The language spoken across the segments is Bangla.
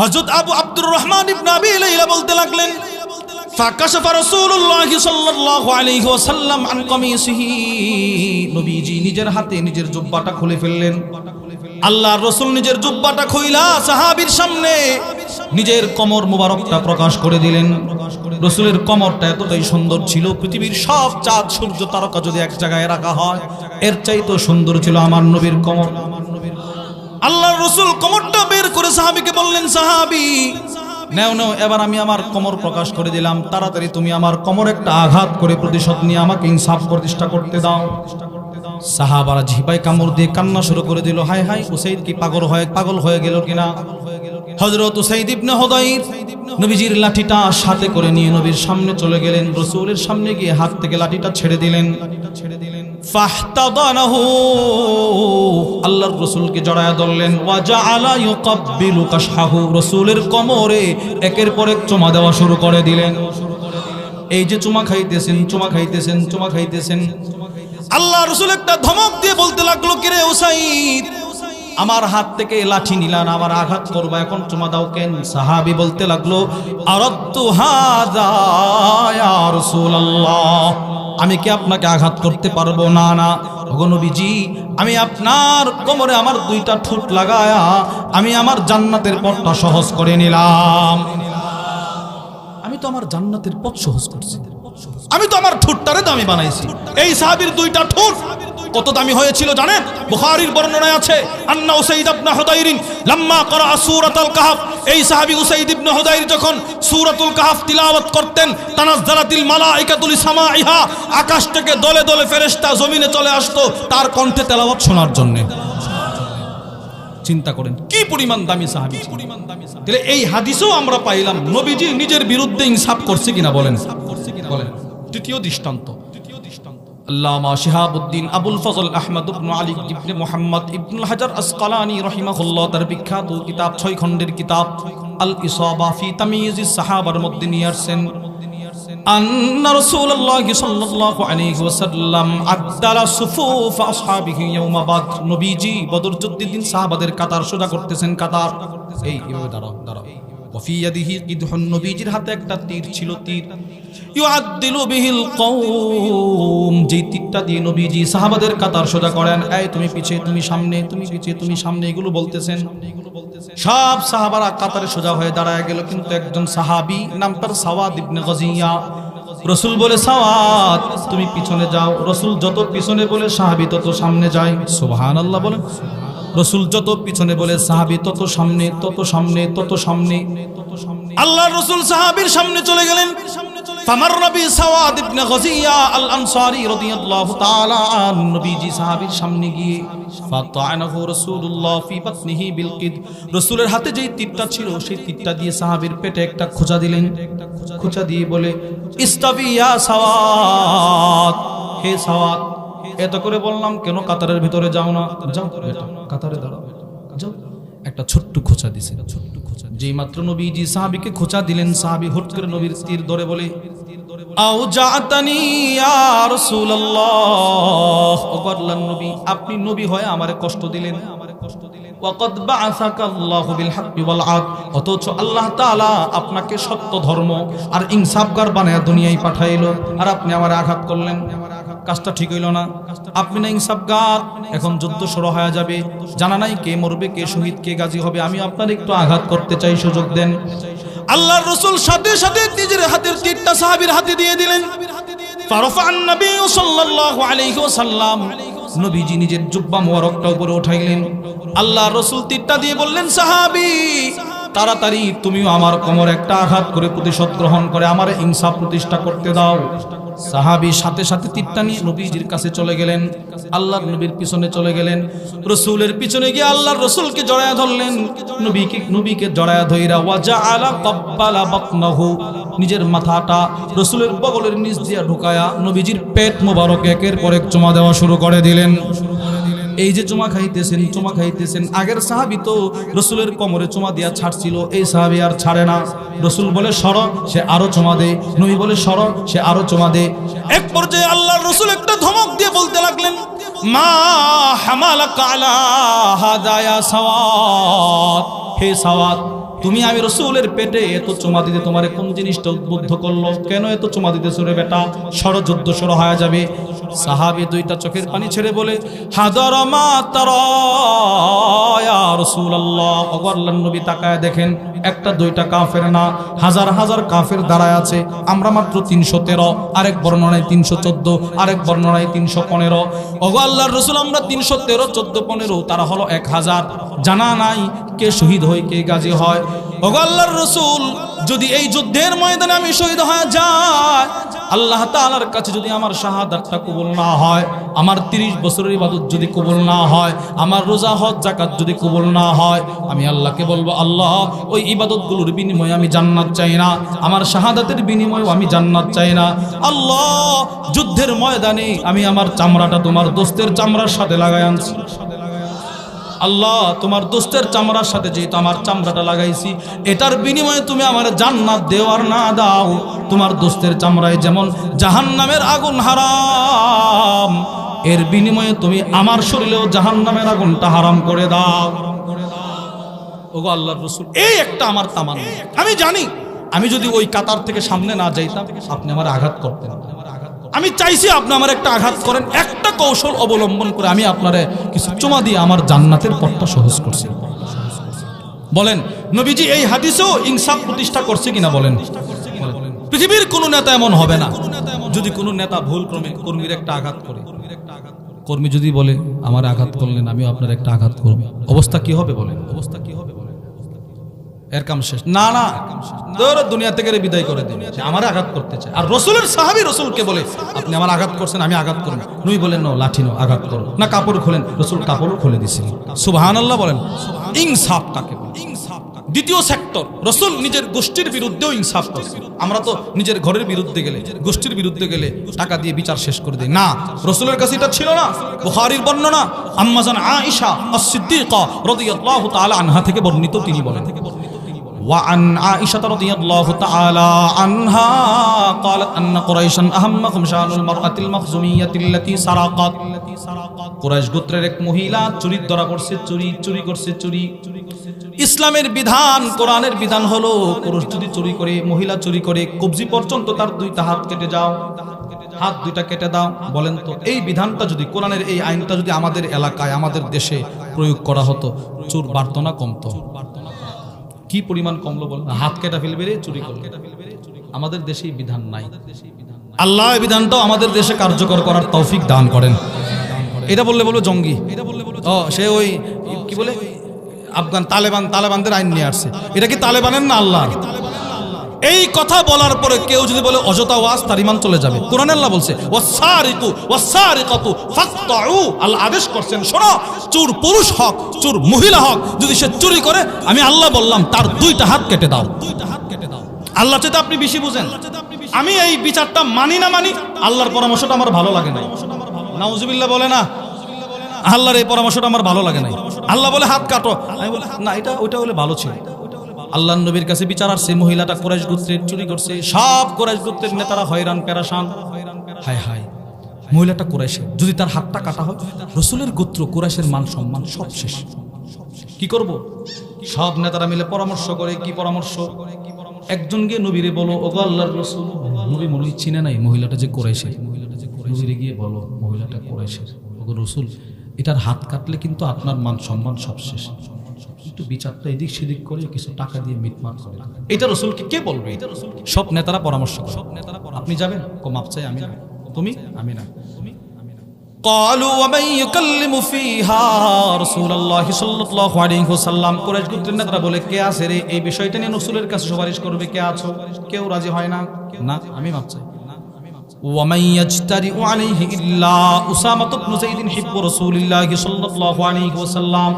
হযরত আবু আব্দুর রহমান ইবনে আবি লাইলা বলতে লাগলেন, ফাকাশাফ রাসূলুল্লাহ সাল্লাল্লাহু আলাইহি ওয়াসাল্লাম আন কামিসিহি। নবীজি নিজের হাতে নিজের জুব্বাটা খুলে ফেললেন। আল্লাহর রাসূল নিজের জুব্বাটা খুইলা সাহাবীর সামনে নিজের কমর মুবারকটা প্রকাশ করে দিলেন। রসুলের কমরটা এতটাই সুন্দর ছিল, পৃথিবীর সব চাঁদ সূর্য তারকা যদি এক জায়গায় রাখা হয়, এর চাইতো সুন্দর ছিল আমার নবীর কমর। আল্লাহর রসুল কোমরটা বের করে সাহাবিকে বললেন, সাহাবি, নেও নেও, এবার আমি আমার কোমর প্রকাশ করে দিলাম। তাড়াতাড়ি তুমি আমার কমর একটা আঘাত করে প্রতিশোধ নিয়ে আমাকে ইনসাফ প্রতিষ্ঠা করতে দাও। সাহাবারা ঝিপাই কামড় দিয়ে কান্না শুরু করে দিল। হাই হাই হুসেইদ কি পাগল হয়ে পাগল হয়ে গেল কিনা? হযরত উসাইদ হুদাইর নবীজির লাঠিটা সাথে করে নিয়ে নবীর সামনে চলে গেলেন, রাসূলের সামনে গিয়ে হাত থেকে লাঠিটা ছেড়ে দিলেন। ছেড়ে দিলেন রাসূলকে জড়ায়া ধরলেন। একের পর এক দেওয়া শুরু করে দিলেন। এই যে চুমা খাইতেছেন চুমা খাইতেছেন চুমা খাইতেছেন। আল্লাহ রসুল একটা ধমক দিয়ে বলতে লাগল, কিরে ওসাইদ আমার হাত থেকে লাঠি নিলান আমার আঘাত করবা। এখন চুমা দাও কেন? সাহাবি বলতে লাগল আমি কি আপনাকে আঘাত করতে পারব? না না। ওগো নবীজি, আমি আপনার কোমরে আমার দুইটা ঠোঁট লাগায়া, আমি আমার জান্নাতের পথটা সহজ করে নিলাম। আমি তো আমার জান্নাতের পথ সহজ করছি। আমি তো আমার ঠোঁটটারে দামি বানাইছি। এই সাহাবীর দুইটা ঠোঁট কত দামি হয়েছিল জানেন? বুখারীর বর্ণনায় আছে, আন্না উসাইদ ইবনে হুদাইরিন লাম্মা করা সূরাতুল কাহফ। এই সাহাবী উসাইদ ইবনে হুদাইর যখন সূরাতুল কাহফ তিলাওয়াত করতেন, তানাজ্জালাতিল মালাইকাতুল সামাইহা আকাশ থেকে দলে দলে ফেরেশতা জমিনে চলে আসতো তার কণ্ঠে তেলাওয়াত শোনার জন্য। চিন্তা করেন, কি পরিমাণ দামি সাহাবী পরিমাণ দামি তাহলে এই হাদিসও আমরা পাইলাম, নবীজি নিজের বিরুদ্ধে ইনসাফ করছে কিনা বলেন। বলেন, তৃতীয় দৃষ্টান্ত। আল্লামা শিহাবুদ্দিন আবুল ফজল আহমদ ইবনে আলী ইবনে মুহাম্মদ ইবনুল হাজার আসকালানি রহিমাহুল্লাহ তার বিখ্যাত কিতাব ছয় খণ্ডের কিতাব আল ইসাবা ফি তামিজ সাহাবার মধ্যে নিয়ে আসছেন أن رسول الله صلى الله عليه وسلم عدل صفوف أصحابه يوم بدر নবীজি বদর যুদ্ধের দিন সাহাবাদের কাতার সোজা করতেছেন কাতার এই এভাবে দাঁড়াও দাঁড়াও হাতে একটা তীর ছিল তীর। বিহিল যেই তীরটা দিয়ে নবীজি সাহাবাদের কাতার সোজা করেন তুমি তুমি সামনে, তুমি তুমি সামনে। এগুলো বলতেছেন। সব সাহাবারা কাতারে সোজা হয়ে দাঁড়ায় গেল, কিন্তু একজন সাহাবী রসুল বলে, সাওয়াদ, তুমি পিছনে যাও। রসুল যত পিছনে বলে, সাহাবি তত সামনে যায়। সুবহানাল্লাহ বলেন রসুল যত পিছনে বলে, সাহাবি, তত সামনে তত সামনে তত সামনে। আল্লাহ রসুল সাহাবীর সামনে চলে গেলেন। ফামার নবী সাওয়াদ ইবনে গজিয়া আল আনসারী রাদিয়াল্লাহু তাআলা আন নবীজি সাহাবীর সামনে গিয়ে, ফাতানাহু রাসূলুল্লাহ ফি বাতনিহি বিল কিদ রাসূলের হাতে যেই তীরটা ছিল, সেই তীরটা দিয়ে সাহাবীর পেটে একটা খোঁচা দিলেন। খোঁচা দিয়ে বলে, ইস্তাবি ইয়া সাওয়াদ। হে সাওয়াদ এত করে বললাম, কেন কাতারের ভিতরে যাও না? যাও কাতারে দাঁড়াও যাও। একটা ছোট্ট খোঁচা দিছে। ছোট্ট খোঁচা যেই মাত্র নবীজি সাহাবিকে খোঁচা দিলেন, সাহাবী হুট করে নবীর তীর ধরে বলে, আও জাতানি ইয়া রাসূলুল্লাহ। ওগো আল্লাহর নবী, আপনি নবী হয়ে আমারে কষ্ট দিলেন আমারে কষ্ট দিলেন। ওয়াকাদ বাআসাকা আল্লাহু বিল হাক্কি ওয়াল আদ। অথচ আল্লাহ তাআলা আপনাকে সত্য ধর্ম আর ইনসাফগার বানায়া দুনিয়ায় পাঠাইলো। আর আপনি আমারে আঘাত করলেন। কাজটা ঠিক হইল না। আপনি না ইনসাফগার, এখন যুদ্ধ শুরু হয়ে যাবে। জানা নাই কে মরবে, কে শহীদ, কে গাজী হবে। আমি আপনার একটু আঘাত করতে চাই, সুযোগ দেন। আল্লাহর রসুল সাথে সাথে নিজের হাতের তীরটা সাহাবীর হাতে দিয়ে দিলেন। ফারফান নবী সাল্লাল্লাহু আলাইহি ওয়াসাল্লাম নবীজি নিজের জুব্বা মোবারকটা উপরে উঠাইলেন। আল্লাহ রসুল তীরটা দিয়ে বললেন, সাহাবী, তাড়াতাড়ি তুমিও আমার কোমর একটা আঘাত করে প্রতিশোধ গ্রহণ করে, আমার ইনসাফ প্রতিষ্ঠা করতে দাও। সাহাবী সাথে সাথে তিত্তানি নবীজির কাছে চলে গেলেন, আল্লাহর নবীর পিছনে চলে গেলেন। রসুলের পিছনে গিয়ে আল্লাহর রসুলকে জড়ায়া ধরলেন। নবীকে নবীকে জড়ায়া ধইরা ওয়াজা আলা কব্বালা বাতনাহু, নিজের মাথাটা রসুলের বগলের নিচ দিয়া ঢুকায়া নবীজির পেট মোবারক একের পর এক চুমা দেওয়া শুরু করে দিলেন। এই যে চুমা খাইতেছেন চুমা খাইতেছেন, আগের সাহাবি তো রসুলের কোমরে চুমা দিয়া ছাড়ছিল, এই সাহাবি আর ছাড়ে না। রসুল বলে, সর, সে আরও চুমা দে। নবী বলে, সর, সে আরও চুমা দে। এক পর্যায়ে আল্লাহর রসুল একটা ধমক দিয়ে বলতে লাগলেন, মা হামালাকা আলা হাদা ইয়া সাওয়াত? হে সাওয়াত, তুমি আমি রসুলের পেটে এত চুমা দিতে তোমার কোন জিনিসটা উদ্বুদ্ধ করল? কেন এত চুমা দিতে সরে বেটা? ষড়যুদ্ধ সর হয়ে যাবে। সাহাবি দুইটা চোখের পানি ছেড়ে বলে অগরল্লাহ নবী তাকায় দেখেন, একটা দুইটা কাফের না, হাজার হাজার কাফের দাঁড়ায় আছে। আমরা মাত্র তিনশো তেরো, আরেক বর্ণনায় তিনশো চোদ্দ, আরেক বর্ণনায় তিনশো পনেরো। অগো আল্লাহর রসুল, আমরা তিনশো তেরো, চোদ্দ, পনেরো, তারা হলো এক হাজার। জানা নাই কে শহীদ হয় কে গাজী হয়? আল্লাহর রসুল, যদি এই যুদ্ধের ময়দানে আমি শহীদ হয়ে যাই, আল্লাহ তাআলার কাছে যদি আমার শাহাদাতটা কবুল না হয়, আমার 30 বছরের ইবাদত যদি কবুল না হয়, আমার রোজা, হজ, যাকাত যদি কবুল না হয়, আমি আল্লাহকে বলব, আল্লাহ, ওই ইবাদতগুলোর বিনিময়ে আমি জান্নাত চাই না, আমার শাহাদাতের বিনিময়ে আমি জান্নাত চাই না। আল্লাহ, যুদ্ধের ময়দানে আমি আমার চামড়াটা তোমার দোস্তের চামড়ার সাথে লাগাই আনছি। আল্লাহ, তোমার দোস্তের চামড়ার সাথে যেহেতু আমার চামড়াটা লাগাইছি, এটার বিনিময়ে তুমি আমার জান্নাত দেওয়ার না দাও। তোমার দোস্তের চামড়ায় যেমন জাহান্নামের আগুন হারাম, এর বিনিময়ে তুমি আমার শরীরেও জাহান্নামের আগুনটা হারাম করে দাও। ওগো আল্লাহর রসুল, এই একটা আমার তামান আমি জানি, আমি যদি ওই কাতার থেকে সামনে না যাইতাম, আপনি আমার আঘাত করতেন। আমি চাইছি আপনি আমার একটা আঘাত করেন, একটা কৌশল অবলম্বন করে আমি আপনারে কিছু চুমা দিয়ে আমার জান্নাতের পথটা সহজ করছি। বলেন, নবীজি এই হাদিসেও ইনসাফ প্রতিষ্ঠা করছে কিনা বলেন? পৃথিবীর কোন নেতা এমন হবে না, যদি কোনো নেতা ভুল ক্রমে কর্মীর একটা আঘাত করে। কর্মী যদি বলে, আমার আঘাত করলেন, আমিও আপনার একটা আঘাত করব। অবস্থা কি হবে বলেন? অবস্থা কি হবে এর কাম শেষ। না না ধরো দুনিয়া থেকে বিদায় করে দিন। আমার আঘাত করতে চায়। আর রসুলের সাহাবি রসুলকে বলে, আপনি আমার আঘাত করছেন, আমি আঘাত করুন নুই বলেন না লাঠি নো আঘাত করুন না, কাপড় খোলেন, রসুল কাপড়ও খুলে দিছিলেন। সুবহান আল্লাহ বলেন, ইনসাফ কাকে? দ্বিতীয় সেক্টর, রসুল নিজের গোষ্ঠীর বিরুদ্ধেও ইনসাফ করছে। আমরা তো নিজের ঘরের বিরুদ্ধে গেলে, গোষ্ঠীর বিরুদ্ধে গেলে টাকা দিয়ে বিচার শেষ করে দেয় না, রসুলের কাছে এটা ছিল না। বুখারীর বর্ণনা আম্মাজান আয়েশা as-সিদ্দিকা রাদিয়াল্লাহু তাআলা আনহা থেকে বর্ণিত তিনি বলেন। وعن عائشة رضي الله تعالى عنها قالت أن قريشا أهمهم شأن المرأة المخزومية التي سرقت কুরাইশ গোত্রের এক মহিলা চুরি ধরা পড়ছে চুরি চুরি করছে চুরি ইসলামের বিধান কোরআনের বিধান হলো পুরুষ যদি চুরি করে মহিলা চুরি করে কবজি পর্যন্ত তার দুইটা হাত কেটে যাও হাত দুইটা কেটে দাও বলেন তো এই বিধানটা যদি কোরআনের এই আইনটা যদি আমাদের এলাকায় আমাদের দেশে প্রয়োগ করা হতো চোর বাড়তো না কমতো কি পরিমাণ কমলো বল? হাত কেটা ফেলবে রে, চুরি করবে। আমাদের দেশে বিধান নাই। আল্লাহ বিধানটাও আমাদের দেশে কার্যকর করার তৌফিক দান করেন। এটা বললে বলব জঙ্গি। ও, সে ওই, কি বলে? আফগান, তালেবান, তালেবানদের আইন নিয়ে আসছে। এটা কি তালেবানের না আল্লাহ এই কথা বলার পরে কেউ যদি বলে, অযথা ওয়াজ, তার ইমান চলে যাবে। কোরআন আল্লাহ বলছে ওয়াসারিকু ওয়াসারিকাতু ফাকতাউ আল্লাহ আদেশ করছেন, শোনো, চোর পুরুষ হক, চোর মহিলা হক, যদি সে চুরি করে, আমি আল্লাহ বললাম, তার দুইটা হাত কেটে দাও। দুইটা হাত কেটে দাও আল্লাহ চেয়ে আপনি বেশি বুঝেন। আমি এই বিচারটা মানি না মানি, আল্লাহর পরামর্শটা আমার ভালো লাগে না নাউজুবিল্লাহ বলে না, আল্লাহর এই পরামর্শটা আমার ভালো লাগে না আল্লাহ বলে, হাত কাটো। আমি বলি, না, এটা, ওইটা হলে ভালো ছিল। আল্লাহ নবীর কাছে বিচার আসছে, মহিলাটা কোরাইশ গোত্রের চুরি করছে, সব কোরাইশ গোত্রের নেতারা হয়রান পেরাসান হায় হায়, মহিলাটা কোরাইশে, যদি তার হাতটা কাটা হয়, রসুলের গোত্র কোরাইশের মান সম্মান সব শেষ। কি করব? সব নেতারা মিলে পরামর্শ করে, কি পরামর্শ? একজন গিয়ে নবীরে বলো, ওগো আল্লাহর রসুল, নবী মনে চিনে নাই মহিলাটা যে কোরাইশে। নবীরে গিয়ে বলো, মহিলাটা কোরাইশের। ওগো রসুল, এটার হাত কাটলে কিন্তু আপনার মান সম্মান সব শেষ। একটু বিচারটা এদিক সেদিক করে কিছু টাকা দিয়ে মিটমাট করে এটা রসুলকে কে বলবে এটা রসুল সব নেতারা পরামর্শ করে সব নেতারা আপনি যাবেন কো মাপ চাই আমি না তুমি আমি না قالوا ومن يكلم فيها رسول الله صلى الله عليه وسلم কুরাইশ গোত্রের নেতারা বলে কে আছে রে এই বিষয়টা নিয়ে রাসূলের কাছে সুপারিশ করবে কে আছো কেউ রাজি হয় না না আমি মাপ চাই ومن يجترئ عليه إلا أسامة بن زيد حب رسول الله صلى الله عليه وسلم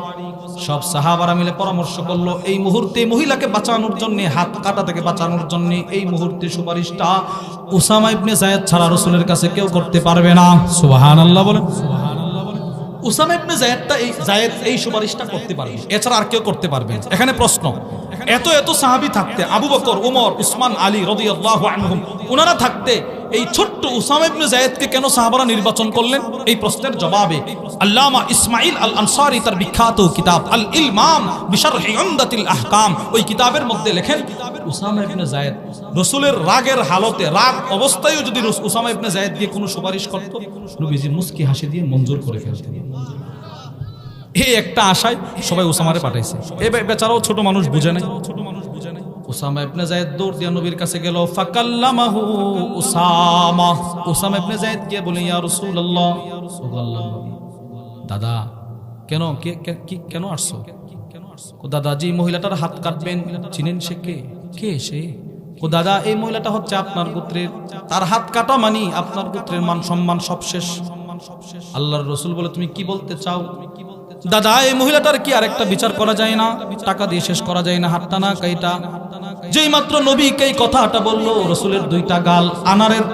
সব সাহাবারা মিলে পরামর্শ করল, এই মুহূর্তে মহিলাকে বাঁচানোর জন্য, হাত কাটা থেকে বাঁচানোর জন্য এই মুহূর্তে সুপারিশটা উসামা ইবনে জায়েদ ছাড়া রসুলের কাছে কেউ করতে পারবে না। সুবহানাল্লাহ বলে উসামা ইবনে জায়েদটা এই জায়েদ এই সুপারিশটা করতে পারবে। এছাড়া আর কেউ করতে পারবে এখানে প্রশ্ন এত এত সাহাবী থাকতে, আবু বকর, উমর, উসমান, আলী রাদিয়াল্লাহু আনহুম ওনারা থাকতে এই ছোট্ট উসামা ইবনে জায়েদকে কেন সাহাবারা নির্বাচন করলেন? এই প্রশ্নের জবাবে আল্লামা ইসমাইল আল আনসারী তার বিখ্যাত কিতাব আল ইলমাম বিশারহি উমদাতিল আহকাম, ওই কিতাবের মধ্যে লেখেন, উসামা জায়েদ রসুলের রাগের হালতে, রাগ অবস্থায়ও যদি উসামা জায়েদ দিয়ে কোনো সুপারিশ করত, নবীজি মুস্কি হাসি দিয়ে মঞ্জুর করে ফেলতেন। এই একটা আশায় সবাই ওসামারে পাঠাইছে। এ বেচারাও ছোট মানুষ বুঝে নাই। কাছে গেল বলে দাদা, কেন? কে কেন মহিলাটার হাত চিনেন সে কে? কে সে? ও দাদা, এই মহিলাটা হচ্ছে আপনার গোত্রের। তার হাত কাটা মানি আপনার গোত্রের মান সম্মান সব শেষ। আল্লাহর রসুল বলে তুমি কি বলতে চাও? দাদা, এই মহিলাটার কি আরেকটা বিচার করা যায় না? টাকা দিয়ে শেষ করা যায় না, হাতটা না, কাইটা। যেই মাত্র নবীকে এই কথাটা বলল, রসুলের দুইটা গাল আনারের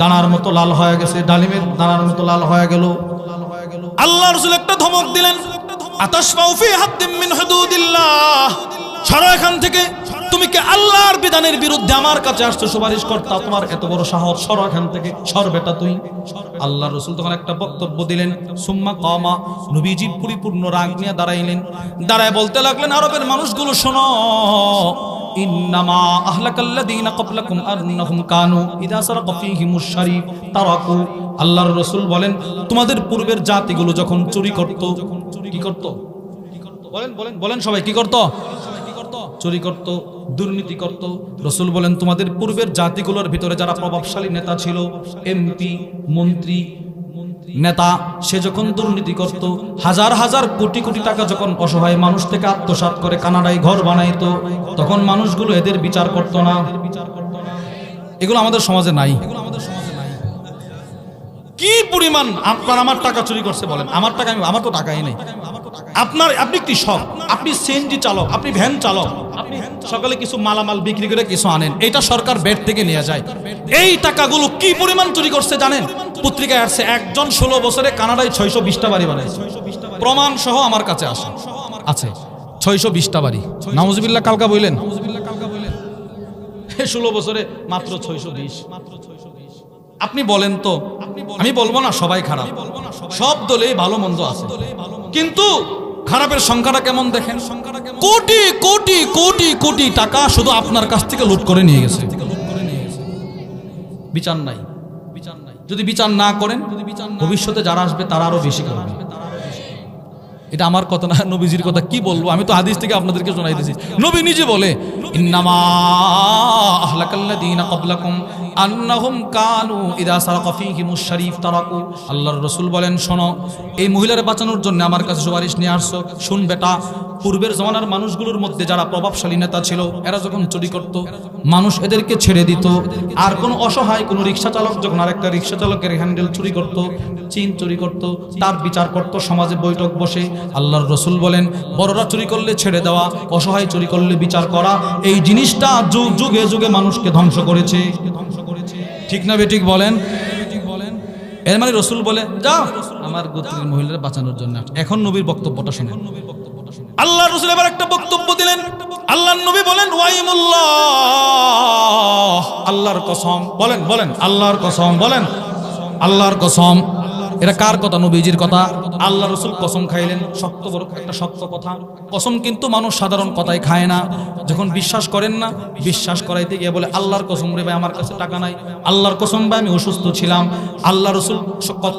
দানার মতো লাল হয়ে গেছে, ডালিমের দানার মতো লাল হয়ে গেল। আল্লাহ রসুল একটা ধমক দিলেন আতাশ মাউফি হাত মিন হুদুদিল্লাহ। সরো এখান থেকে। তুমি কি আল্লাহর বিধানের বিরুদ্ধে আমার কাছে আসছো, সুপারিশ করতা? তোমার এত বড় সাহস, সরো এখান থেকে, সর বেটা তুই। আল্লাহ রসুল তখন একটা বক্তব্য দিলেন, সুম্মা কমা। নবীজি পরিপূর্ণ রাগ নিয়ে দাঁড়াইলেন। দাঁড়ায় বলতে লাগলেন, আরবের মানুষগুলো শোনো তোমাদের পূর্বের জাতিগুলো যখন চুরি করত, কি করত? বলেন বলেন বলেন সবাই, কি করত? চুরি করত, দুর্নীতি করত। রসুল বলেন, তোমাদের পূর্বের জাতিগুলোর ভিতরে যারা প্রভাবশালী নেতা ছিল, এমপি, মন্ত্রী, নেতা, সে যখন দুর্নীতি করত, হাজার হাজার কোটি কোটি টাকা যখন অসহায় মানুষ থেকে আত্মসাৎ করে কানাডায় ঘর বানাইতো, তখন মানুষগুলো এদের বিচার করত না। এগুলো আমাদের সমাজে নাই। কি পরিমাণ আপনার আমার টাকা চুরি করছে বলেন? আমার টাকা আমি আমার তো টাকাই নেই। আপনার, আপনি কৃষক আপনি সিএনজি চালক, আপনি ভ্যান চালক। সকালে কিছু মালামাল বিক্রি করে কিছু আনেন। এটা সরকার বেড থেকে নিয়ে যায়। এই টাকাগুলো কি পরিমাণ চুরি করছে জানেন? পত্রিকায় আসছে, একজন ষোলো বছরে কানাডায় ছয়শো বিশটা বাড়ি বানাইছে। প্রমাণ সহ আমার কাছে আসে। আছে, ছয়শো বিশটা বাড়ি। নামুজবিল্লা কালকা বইলেন? ষোলো বছরে মাত্র ছয়শো বিশ। মাত্র আপনি বলেন তো, আমি বলব না সবাই খারাপ। সব দলেই ভালো মন্দ আছে। কিন্তু খারাপের সংখ্যাটা কেমন দেখেন? কোটি কোটি কোটি কোটি টাকা শুধু আপনার কাছ থেকে লুট করে নিয়ে গেছে। বিচার নাই। বিচার নাই যদি বিচার না করেন, ভবিষ্যতে যারা আসবে তারা আরও বেশি করবে এটা আমার কথা না, নবীজির কথা কি বলব? আমি তো হাদিস থেকে আপনাদেরকে শোনাই দিয়েছি নবী নিজে বলে, ইন্নামা আহলাকাল্লাযীনা ক্বাবলাকুম আন্নাহুম কানু ইযা সারাকা ফীহিমুশ শারীফ তারাকু আল্লাহর রাসূল বলেন, শোনো, এই মহিলার বাঁচানোর জন্য আমার কাছে সুপারিশ নিয়ে আসছো। শুন বেটা, পূর্বের জমানার মানুষগুলোর মধ্যে যারা প্রভাবশালী নেতা ছিল, এরা যখন চুরি করত, মানুষ এদেরকে ছেড়ে দিত। আর কোন অসহায় কোন রিক্সা চালক যখন আরেকটা রিক্সা চালকের হ্যান্ডেল চুরি করত, চিন চুরি করত, তার বিচার করত, সমাজে বৈঠক বসে, আল্লাহর রসুল বলেন, বড়রা চুরি করলে ছেড়ে দেওয়া, অসহায় চুরি করলে বিচার করা, এই জিনিসটা যুগ যুগে যুগে মানুষকে ধ্বংস করেছে। ঠিক না বেঠিক বলেন? এর মানে রসুল বলে, যাও, আমার গোত্রের মহিলারা বাঁচানোর জন্য এখন নবীর বক্তব্যটা শুনে আল্লাহ রসুল এবার একটা বক্তব্য দিলেন। আল্লাহ নবী বলেন আল্লাহর কসম, বলেন বলেন, আল্লাহর কসম, বলেন, আল্লাহর কসম। এটা কার কথা, নবীজির কথা? আল্লাহ রসুল কসম খাইলেন শক্ত বড়, একটা শক্ত কথা। কসম কিন্তু মানুষ সাধারণ কথাই খায় না। যখন বিশ্বাস করেন না, বিশ্বাস করাইতে গিয়ে বলে, আল্লাহর কসম রে ভাই, আমার কাছে টাকা নাই। আল্লাহর কসম ভাই, আমি অসুস্থ ছিলাম। আল্লাহ রসুল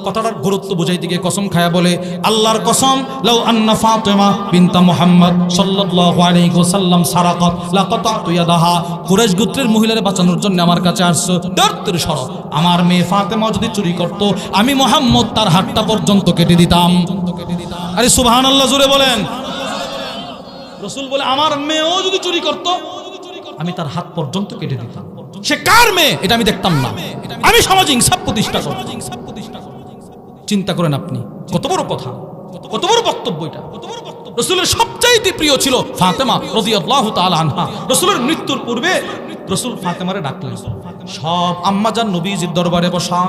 কথাটার গুরুত্ব বুঝাইতে গিয়ে কসম খায়া বলে, আল্লাহর কসম, লাউ আন্না ফাতেমা বিনতা মুহাম্মদ সাল্লাল্লাহু আলাইহি ওয়াসাল্লাম সারাকাত, লাকাতাতু ইয়াদাহা। কুরাইশ গোত্রের মহিলারে বাঁচানোর জন্য আমার কাছে আসছো। দর্তের সর আমার মেয়ে ফাতেমা যদি চুরি করত, আমি মোহাম্মদ তার হাতটা পর্যন্ত কেটে দিতাম। আরে সুবহানাল্লাহ জুড়ে বলেন। রসুল বলে, আমার মেয়েও যদি চুরি করত, আমি তার হাত পর্যন্ত কেটে দিতাম। সে কার মেয়ে? এটা আমি দেখতাম না। আমি সমাজ ইনসাফ প্রতিষ্ঠা করব চিন্তা করেন আপনি, কত বড় কথা, কত বড় বক্তব্য এটা। রসুলের সবচাইতে প্রিয় ছিল ফাতেমা রাদিয়াল্লাহু তাআলা আনহা। রসুলের মৃত্যুর পূর্বে রসুল ফাতেমারে ডাকলেন। সব আম্মাজান নবীজির দরবারে বসা।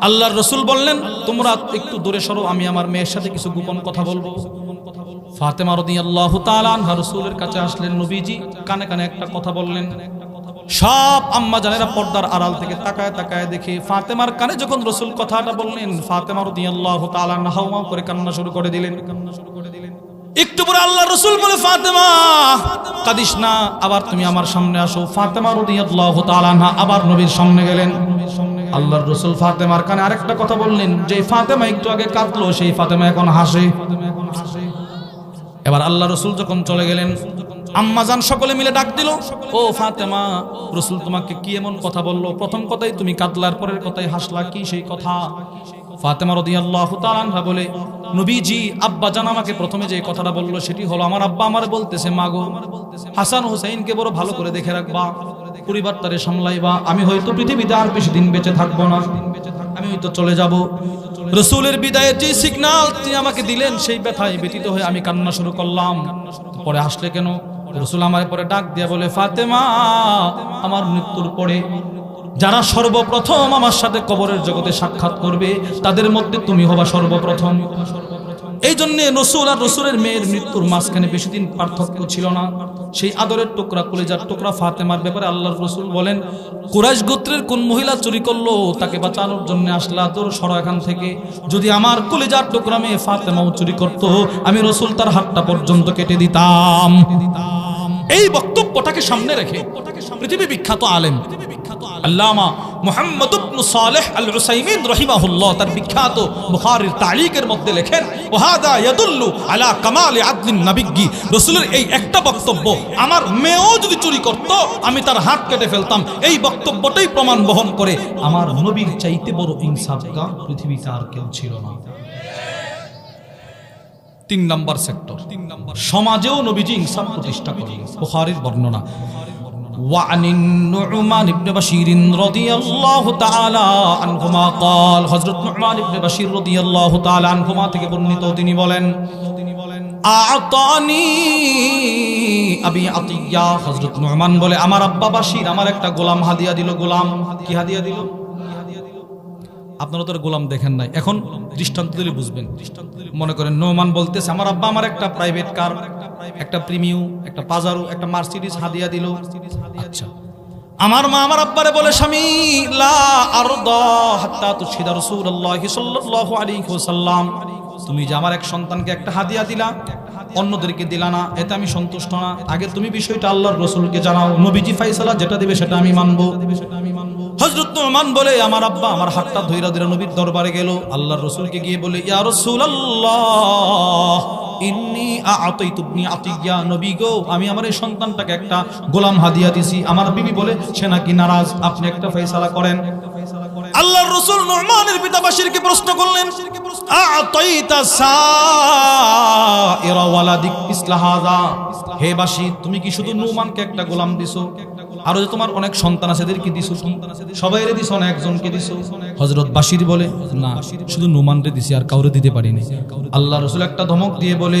আল্লাহর রসুল বললেন, তোমরা একটু দূরে সরো, আমি আমার মেয়ের সাথে কিছু গোপন কথা বলব। আনহা রসুলের কাছে আসলেন নবীজি, কানে কানে একটা কথা বললেন। সব আড়াল থেকে তাকায় তাকায় দেখে ফাতেমার কানে যখন রসুল বললেন তাআলা হাওয়া করে কান্না শুরু করে দিলেন। একটু পরে আল্লাহ রসুল বলে, ফাতেমা, কাদিস না, আবার তুমি আমার সামনে আসো। ফাতেমা রাদিয়াল্লাহু তাআলা আবার নবীর সামনে গেলেন। আল্লাহর রসুল ফাতেমার কানে আরেকটা কথা বললেন যে ফাতেমা একটু আগে কাঁদলো, সেই ফাতেমা এখন হাসে। এবার আল্লাহ রসুল যখন চলে গেলেন আম্মাজান সকলে মিলে ডাক দিল, ও ফাতেমা, রসুল তোমাকে কি এমন কথা বলল? প্রথম কথাই তুমি কাতলার পরের কথাই হাসলা, কি সেই কথা? ফাতেমা রাদিয়াল্লাহু তাআলা আনহা বলে, নবীজি, আব্বা জান আমাকে প্রথমে যে কথাটা বলল সেটি হলো, আমার আব্বা আমার বলতেছে, মাগো, হাসান হুসাইনকে বড় ভালো করে দেখে রাখবা পরিবার তারে সামলাইবা, আমি হয়তো পৃথিবীতে আর বেশি দিন বেঁচে থাকব না, আমি হয়তো চলে যাব। রসুলের বিদায়ের যে সিগনাল তিনি আমাকে দিলেন, সেই ব্যথায় ব্যতীত হয়ে আমি কান্না শুরু করলাম। পরে আসলে কেন? রসুল আমার পরে ডাক দিয়ে বলে, ফাতেমা, আমার মৃত্যুর পরে যারা সর্বপ্রথম আমার সাথে কবরের জগতে সাক্ষাৎ করবে, তাদের মধ্যে তুমি হবা সর্বপ্রথম। এই জন্য রসুল আর রসুলের মেয়ের মৃত্যুর মাঝখানে বেশি দিন পার্থক্য ছিল না। সেই আদরের টুকরা কলেজার টুকরা ফাতেমার ব্যাপারে আল্লাহর রসুল বলেন, কুরাইশ গোত্রের কোন মহিলা চুরি করল, তাকে বাঁচানোর জন্য আসলা তোর সর এখান থেকে। যদি আমার কলেজার টুকরা মেয়ে ফাতেমাও চুরি করত, আমি রসুল তার হাতটা পর্যন্ত কেটে দিতাম। এই বক্তব্যটাকে সামনে রেখে পৃথিবী বিখ্যাত আলেম আল্লামা মুহাম্মদ সালেহ আল উসাইমিন রাহিমাহুল্লাহ, তার বিখ্যাত বুখারীর তালিকের মধ্যে লেখেন ওয়াহাদা ইয়াদুল্লু আলা কামালি আদলিন নাবিগি রাসূলের এই একটা বক্তব্য, আমার মেয়েও যদি চুরি করত, আমি তার হাত কেটে ফেলতাম। এই বক্তব্যটাই প্রমাণ বহন করে, আমার নবীর চাইতে বড় ইনসাফগার পৃথিবীতে আর কেউ ছিল না। তিন নম্বর সেক্টর তিন নম্বর সমাজেও নবীজি ইনসাফ প্রতিষ্ঠা করলেন বুখারীর বর্ণনা। وعن النعمان بن بشير رضي الله تعالى عنهما قال হযরত নু'মান ইবনে বাশির রাদিয়াল্লাহু তাআলা আনহুমা থেকে বর্ণিত তিনি বলেন আতানি আবি আতিয়া হযরত নু'মান বলে আমার আব্বা বাশির আমার একটা গোলাম হাদিয়া দিল গোলাম কি হাদিয়া দিল আপনারা তো গোলাম দেখেন নাই। এখন দৃষ্টান্ত দিলে বুঝবেন। মনে করেন, নোমান বলতেছে, আমার আব্বা আমার একটা প্রাইভেট কার একটা প্রিমিউ একটা পাজারো একটা মার্সিডিস হাদিয়া দিল। আচ্ছা। আমার মা আমার আব্বারে বলে, স্বামী, লা আরদা হাত্তা তুশহিদা রাসূলুল্লাহি সাল্লাল্লাহু আলাইহি ওয়াসাল্লাম। তুমি যে আমার এক সন্তানকে একটা হাদিয়া দিলা অন্যদেরকে দিলা না, এতে আমি সন্তুষ্ট না। আগে তুমি বিষয়টা আল্লাহর রসুলকে জানাও। নবীজি ফাইসালা যেটা দিবে সেটা আমি মানবো। হজরত নোমান বলে, আমার আব্বা আমার হাতটা ধৈরা ধৈরা নবীর দরবারে গেল। আল্লাহর রসুলকে গিয়ে বলে, ইয়া রাসূলুল্লাহ, ইন্নি আতাইতুবনি আতিয়া নবী গো, আমি আমার এই সন্তানটাকে একটা গোলাম হাদিয়া দিছি। আমার বিবি বলে, সে নাকি নারাজ। আপনি একটা ফয়সালা করেন। আল্লাহর রসুল নোমানের পিতা বাশিরকে প্রশ্ন করলেন হে বাশির তুমি কি শুধু নোমানকে একটা গোলাম দিছো? আরও যে তোমার অনেক সন্তান আছে, এদেরকে দিছো কি? সবাইরে দিছো, না একজনকে দিছো? হযরত বাসির বলে, না, শুধু নোমানরে দিছি, আর কাউরে দিতে পারিনি। আল্লাহ রসুল একটা ধমক দিয়ে বলে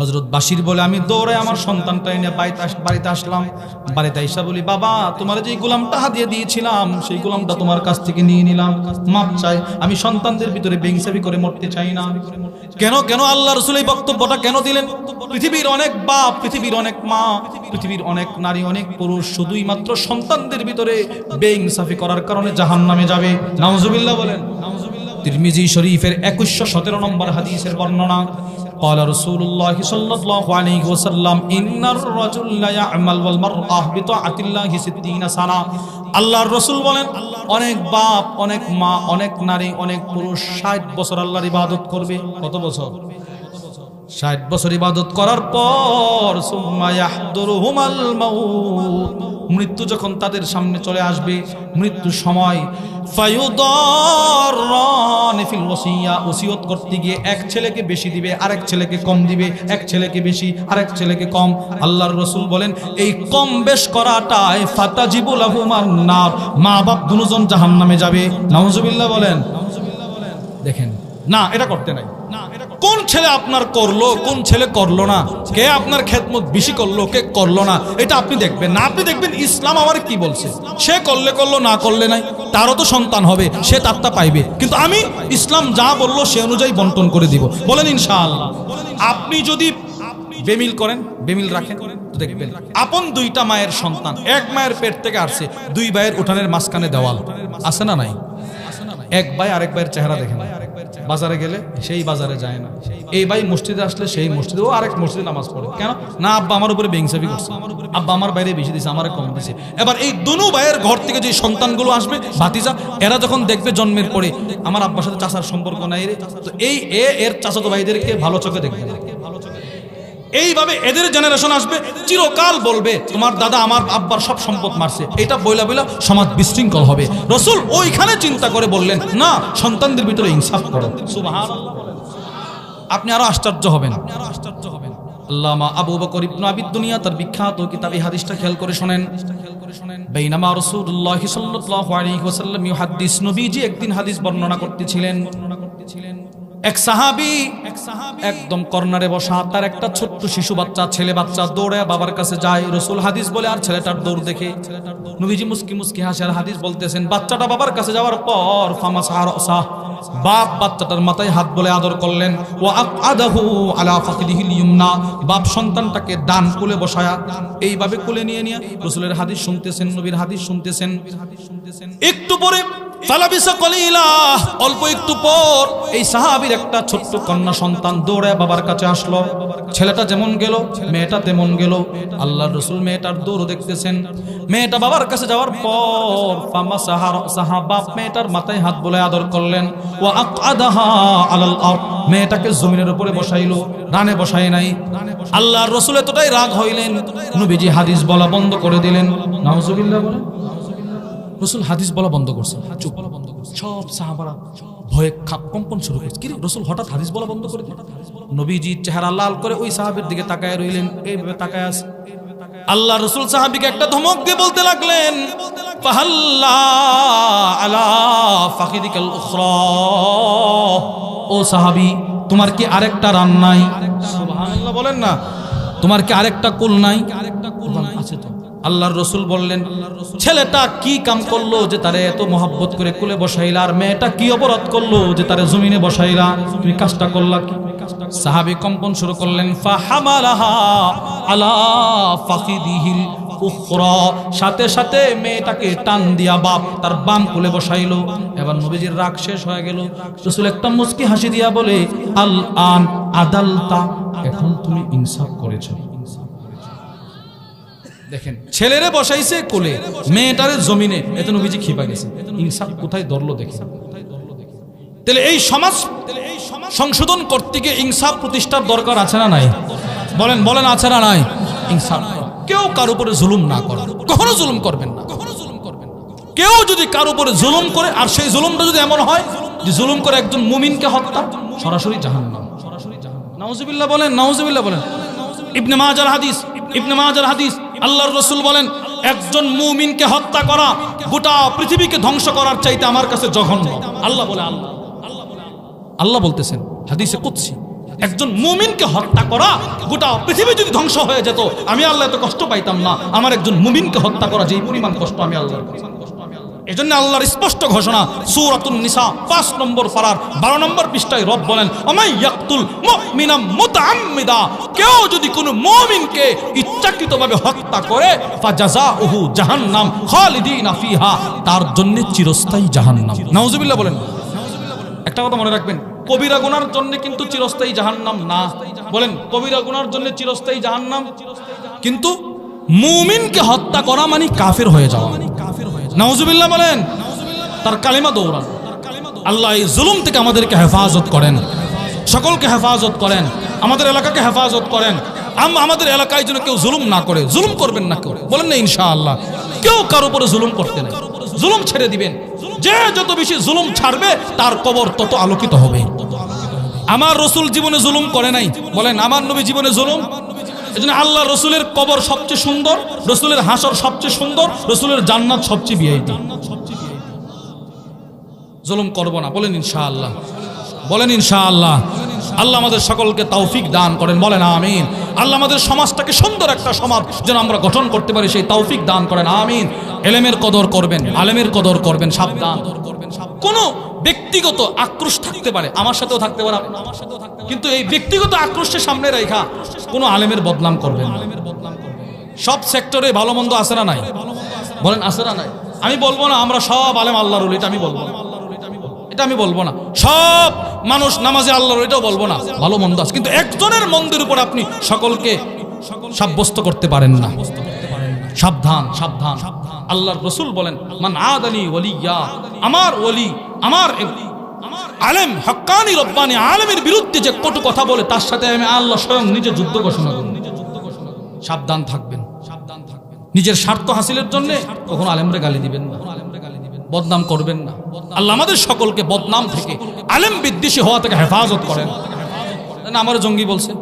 হজরত বাসির বলে, আমি দৌড়ে আমার সন্তানটা এনে বাড়িতে বাড়িতে আসলাম। বাড়িতে আইসা বলি, বাবা, তোমার যে গোলামটা হাতিয়ে দিয়েছিলাম, সেই গোলামটা তোমার কাছ থেকে নিয়ে নিলাম। মাপ চাই, আমি সন্তানদের ভিতরে বেংসাবি করে মরতে চাই না। কেন কেন আল্লাহ রসুল এই বক্তব্যটা কেন দিলেন? পৃথিবীর অনেক বাপ, পৃথিবীর অনেক মা, পৃথিবীর অনেক নারী, অনেক পুরুষ, শুধুই মাত্র সন্তানদের ভিতরে বেইনসাফি করার কারণে জাহান নামে যাবে। নাউজুবিল্লাহ বলেন। তিরমিজি শরীফের একুশশো সতেরো নম্বর হাদিসের বর্ণনা قال رسول الله صلى الله عليه وسلم إن الرجل لا يعمل والمرأة بطاعة الله ستين سنة আল্লাহর রসুল বলেন অনেক বাপ অনেক মা অনেক নারী অনেক পুরুষ ষাট বছর আল্লাহর ইবাদত করবে কত বছর ষাট বছর ইবাদত করার পর সুম্মা ইয়াহদুরুহুমাল মাউত মৃত্যু যখন তাদের সামনে চলে আসবে, মৃত্যুর সময় করতে গিয়ে এক ছেলেকে বেশি দিবে, আরেক ছেলেকে কম দিবে, এক ছেলেকে বেশি, আরেক ছেলেকে কম। আল্লাহর রসুল বলেন, এই কম বেশ করাটাই ফাতাজিবুল আহুমার নার। মা বাপ দুজন জাহান্নামে যাবে। নাউজুবিল্লাহ বলেন। দেখেন। না, এটা করতে নাই। না কোন ছেলে আপনার করল, কোন ছেলে করল না? কে আপনার খেদমত বেশি করল, কে করল না? এটা আপনি দেখবেন না। আপনি দেখবেন ইসলাম আমার কি বলছে? সে করলে করল, না করলে নাই। তারও তো সন্তান হবে, সে তারটা পাইবে। কিন্তু আমি ইসলাম যা বলল, সে অনুযায়ী বন্টন করে দিব। বলেন ইনশাআল্লাহ। আপনি যদি বেমিল করেন, বেমিল রাখেন দেখবেন আপন দুইটা মায়ের সন্তান, এক মায়ের পেট থেকে আসছে, দুই ভাইয়ের উঠানের মাঝখানে দেওয়াল। আছে না নাই? এক ভাই আরেক ভাইয়ের চেহারা দেখে না বাজারে গেলে সেই বাজারে যায় না। এই ভাই মসজিদে আসলে সেই মসজিদে, ও আরেক মসজিদে নামাজ পড়ে। কেন? না, আব্বা আমার উপরে বেংসাফি করছে। আব্বা আমার বাইরে বেশি দিছে, আমার কম দিছে। এবার এই দুনু ভাইয়ের ঘর থেকে যে সন্তানগুলো আসবে, ভাতিজা, এরা যখন দেখবে জন্মের পরে, আমার আব্বার সাথে চাচার সম্পর্ক নাই রে, তো এই এ, এর চাচাতো ভাইদেরকে ভালো চোখে দেখবে না। এইভাবে এদের জেনারেশন আসবে, চিরকাল বলবে, তোমার দাদা আমার আব্বার সব সম্পদ মারছে। এটা বইলা বইলা সমাজ বিশৃঙ্খল হবে। রসুল ওইখানে চিন্তা করে বললেন, না, সন্তানদের ভিতরে ইনসাফ করো। আপনি আরও আশ্চর্য হবেন। আরও আশ্চর্য হবেন আল্লামা আবু বকর ইবনু আবিদ দুনিয়া তার বিখ্যাত কিতাব, এই হাদিসটা খেয়াল করে শুনেন। বেইনামা রাসূলুল্লাহ সাল্লাল্লাহু আলাইহি ওয়াসাল্লাম ইউহাদ্দিস নবীজি একদিন হাদিস বর্ণনা করতেছিলেন। এক সাহাবী একদম কর্নারে বসা তার একটা ছোট্ট শিশু বাচ্চা ছেলে বাচ্চা দৌড়ে বাবার কাছে যায়। রসুল হাদিস বলে আর ছেলেটার দৌড় দেখে? নবীজি মুস্কি মুস্কি হাসে আর হাদিস বলতেছেন বাচ্চাটা বাবার কাছে যাওয়ার পর ফামা সাহ বাপ বাচ্চাটার মাথায় হাত বলে আদর করলেন ও আদাহু আলা ফাকিদিহিল ইয়ুমনা বাপ সন্তানটাকে ডান কোলে বসায়া এইভাবে কোলে নিয়ে নিয়ে রসুলের হাদিস শুনতেছেন নবীর হাদিস শুনতেছেন। একটু পরে ফালাবিসা কলিলা। অল্প একটু পর এই সাহাবীর একটা ছোট্ট কন্যা সন্তান দৌড়ে বাবার কাছে আসলো। ছেলেটা যেমন গেল, মেয়েটা তেমন গেল। আল্লাহর রসুল মেয়েটার দৌড় দেখতেছেন। মেয়েটা বাবার কাছে যাওয়ার পর ফামা সাহার, সাহা বাপ মেয়েটার মাথায় হাত বলে আদর করলেন। ও আলাল। মেয়েটাকে জমিনের উপরে বসাইলো রানে বসাই নাই। আল্লাহর রসুল এতটাই রাগ হইলেন, নবীজি হাদিস বলা বন্ধ করে দিলেন। রসুল হাদিস বলা বন্ধ করছে চুপ। বলা বন্ধ করছে সব সাহাবারা ভয়ে খাপ কম্পন শুরু হয়েছে। কি রে, রসুল হঠাৎ হাদিস বলা বন্ধ করে নবীজি চেহারা লাল করে ওই সাহাবের দিকে তাকায় রইলেন এইভাবে তাকায় আছে। আল্লাহ রসুল সাহাবিকে একটা ধমক দিয়ে বলতে লাগলেন ও সাহাবি তোমার কি আরেকটা রান নাই? বলেন না তোমার কি আরেকটা কুল নাই আরেকটা কুল নাই আছে তো আল্লাহর রসুল বললেন, ছেলেটা কি কাম করল যে তারে এত মহাব্বত করে কুলে বসাইলা? আর মেয়েটা কি অপরাধ করল যে তারে জমিনে বসাইলা? তুমি কাজটা করলা কি? সাহাবি কম্পন শুরু করলেন সাথে সাথে মেয়েটাকে টান দিয়া বাপ তার বাম কুলে বসাইলো। এবার নবীজির রাগ শেষ হয়ে গেল। রসুল একটা মুস্কি হাসি দিয়া বলে আল আন আদালতা, এখন তুমি ইনসাফ করেছ। দেখেন, ছেলেরে বসাইছে কোলে, মেয়েটারে জমিনে। এত নবীজি খিপা গেছে ইনসাফ কোথায় ধরলো দেখে তাহলে এই সমাজ সংশোধন করতে গিয়ে ইনসাফ প্রতিষ্ঠার দরকার আছে না নাই? বলেন বলেন আছে না নাই? ইনসাফ কেউ কার উপরে জুলুম না করে। কখনো জুলুম করবেন না। কখনো জুলুম করবেন না কেউ যদি কার উপরে জুলুম করে, আর সেই জুলুমটা যদি এমন হয় যে জুলুম করে একজন মুমিনকে হত্যা সরাসরি জাহান্নাম সরাসরি জাহান্নাম। নাউজুবিল্লাহ বলেন নাউজুবিল্লাহ বলেন। ইবনে মাজার হাদিস, ইবনে মাজার হাদিস আল্লাহর রসুল বলেন, একজন মুমিনকে হত্যা করা গোটা পৃথিবীকে ধ্বংস করার চাইতে আমার কাছে জঘন্য। আল্লাহ বলে, আল্লাহ। আল্লাহ বলতেছেন, হাদিসে কুৎসি একজন মুমিনকে হত্যা করা গোটা পৃথিবী যদি ধ্বংস হয়ে যেত, আমি আল্লাহ এত কষ্ট পাইতাম না। আমার একজন মুমিনকে হত্যা করা যেই পরিমাণ কষ্ট আমি আল্লাহ এই জন্য আল্লাহর স্পষ্ট ঘোষণা, সূরাতুন নিসা, পাঁচ নম্বর পারার, বারো নম্বর পৃষ্ঠায় রব বলেন আমাই কেউ যদি কোনো মুমিনকে ইচ্ছাকৃতভাবে হত্যা করে ফাজাযাউহু জাহান্নাম খালিদিনা ফিহা, তার জন্য চিরস্থায়ী জাহান্নাম। নাউজুবিল্লাহ বলেন। একটা কথা মনে রাখবেন, কবিরা গুনার জন্য কিন্তু চিরস্থায়ী জাহান্নাম না। বলেন, কবিরা গুনার জন্য চিরস্থায়ী জাহান্নাম? কিন্তু মুমিনকে হত্যা করা মানে কাফের হয়ে যাওয়া। নাউজুবিল্লাহ বলেন, তার কালিমা দৌড়ান। আল্লাহ এই জুলুম থেকে আমাদেরকে হেফাজত করেন। সকলকে হেফাজত করেন। আমাদের এলাকাকে হেফাজত করেন। আমাদের এলাকায় যেন কেউ জুলুম না করে। জুলুম করবেন না কেউ। বলেন না, ইনশাআল্লাহ। কেউ কার উপরে জুলুম করতে নেই। জুলুম ছেড়ে দিবেন। যে যত বেশি জুলুম ছাড়বে, তার কবর তত আলোকিত হবে। আমার রসুল জীবনে জুলুম করে নাই। বলেন, আমার নবী জীবনে জুলুম? এজন্য আল্লাহ রসুলের কবর সবচেয়ে সুন্দর, রসুলের হাসর সবচেয়ে সুন্দর, রসুলের জান্নাত সবচেয়ে ভিআইপি। জুলুম করব না, বলেন ইনশাআল্লাহ বলেন ইনশাআল্লাহ। আল্লাহ আমাদের সকলকে তৌফিক দান করেন, বলেন আমিন। আল্লাহ আমাদের সমাজটাকে সুন্দর একটা সমাজ যেন আমরা গঠন করতে পারি, সেই তৌফিক দান করেন, আমিন। এলেমের কদর করবেন, আলেমের কদর করবেন, সাবধান। কোনো ব্যক্তিগত আক্রোশ থাকতে পারে। আমার সাথেও থাকতে পারে আমার সাথেও থাকতে কিন্তু এই ব্যক্তিগত আক্রোশের সামনে রেখা কোনো আলেমের বদনাম করবেন। সব সেক্টরে ভালো মন্দ না নাই? বলেন না নাই? আমি বলব না, আমরা সব আলেম আল্লাহর এটা আমি বলব না। এটা আমি বলব না। সব মানুষ নামাজে আল্লাহর এটাও বলব না। ভালো মন্দ আছে। কিন্তু একজনের মন্দের উপর আপনি সকলকে সাব্যস্ত করতে পারেন না। সাবধান সাবধান। আল্লাহর রসুল বলেন, মান আদানি ওলিয়া, আমার ওলি, আমার আলেম, হক্কানি রব্বানি আলেমের বিরুদ্ধে যে কটু কথা বলে, তার সাথে আমি আল্লাহ স্বয়ং নিজে যুদ্ধ ঘোষণা করুন সাবধান থাকবেন। সাবধান থাকবেন নিজের স্বার্থ হাসিলের জন্য কখনো আলেমরে গালি দিবেন না। বদনাম করবেন না। আল্লাহ আমাদের সকলকে বদনাম থেকে আলেম বিদ্বেষী হওয়া থেকে হেফাজত করেন। আমার জঙ্গি বলছে।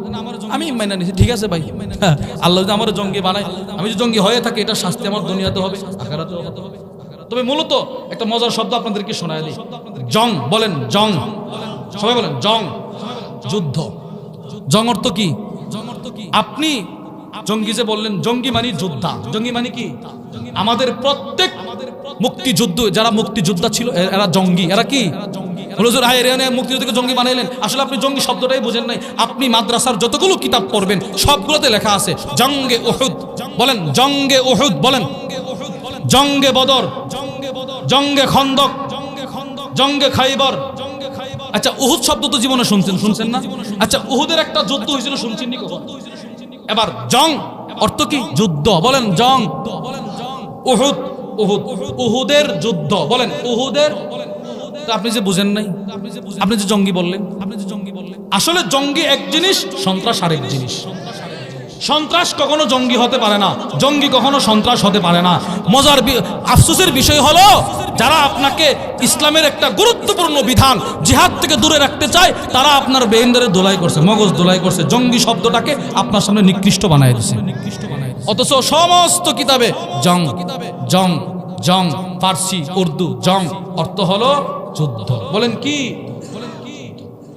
আমি মাইনা নিছি ঠিক আছে ভাই? হ্যাঁ, আল্লাহ যদি আমার জঙ্গি বানায় আমি যদি জঙ্গি হয়ে থাকি এটা শাস্তি আমার দুনিয়াতে হবে তবে মূলত একটা মজার শব্দ আপনাদেরকে শোনায় দিই। জং বলেন জং। সবাই বলেন জং। যুদ্ধ। জং অর্থ কি? জং অর্থ কি আপনি জঙ্গি যে বললেন জঙ্গি মানে যোদ্ধা। জঙ্গি মানে কি? আমাদের প্রত্যেক মুক্তিযুদ্ধ যারা মুক্তিযোদ্ধা ছিল এরা জঙ্গি। এরা কি? হুজুর হায় এরা নিয়ে মুক্তিযুদ্ধকে জঙ্গি বানাইলেন। আসলে আপনি জঙ্গি শব্দটাই বুঝেন নাই। আপনি মাদ্রাসার যতগুলো কিতাব পড়বেন, সবগুলোতে লেখা আছে, জঙ্গে ওহুদ বলেন, জঙ্গে ওহুদ বলেন। জঙ্গে বদর, জঙ্গে খন্দক, জঙ্গে খাইবার। আচ্ছা উহুদ শব্দ তো জীবনে শুনছেন শুনছেন না? আচ্ছা উহুদের একটা যুদ্ধ হয়েছিল, শুনছেন নি এবার, জং, অর্থ কি? যুদ্ধ। বলেন, জং। উহুদ উহুদ, উহুদের যুদ্ধ। বলেন, উহুদের আপনি যে বুঝেন নাই, আপনি যে জঙ্গি বললেন আপনি যে জঙ্গি বললেন আসলে জঙ্গি এক জিনিস, সন্ত্রাস আরেক জিনিস। সন্ত্রাস কখনো জঙ্গি হতে পারে না, জঙ্গি কখনো সন্ত্রাস হতে পারে না। মজার আফসোসের বিষয় হলো, যারা আপনাকে ইসলামের একটা গুরুত্বপূর্ণ বিধান জিহাদ থেকে দূরে রাখতে চায়, তারা আপনার বেহেন্দারে দোলাই করছে, মগজ দোলাই করছে। জঙ্গি শব্দটাকে আপনার সামনে নিকৃষ্ট বানায় দিছে। অথচ সমস্ত কিতাবে জং জং জং, ফার্সি, উর্দু, জং, অর্থ হলো যুদ্ধ। বলেন কি?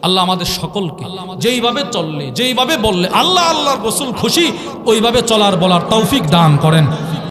আল্লাহ আমাদের সকলকে যেইভাবে চললে, যেইভাবে বললে, আল্লাহ, আল্লাহর রসুল খুশি, ওইভাবে চলার বলার তৌফিক দান করেন।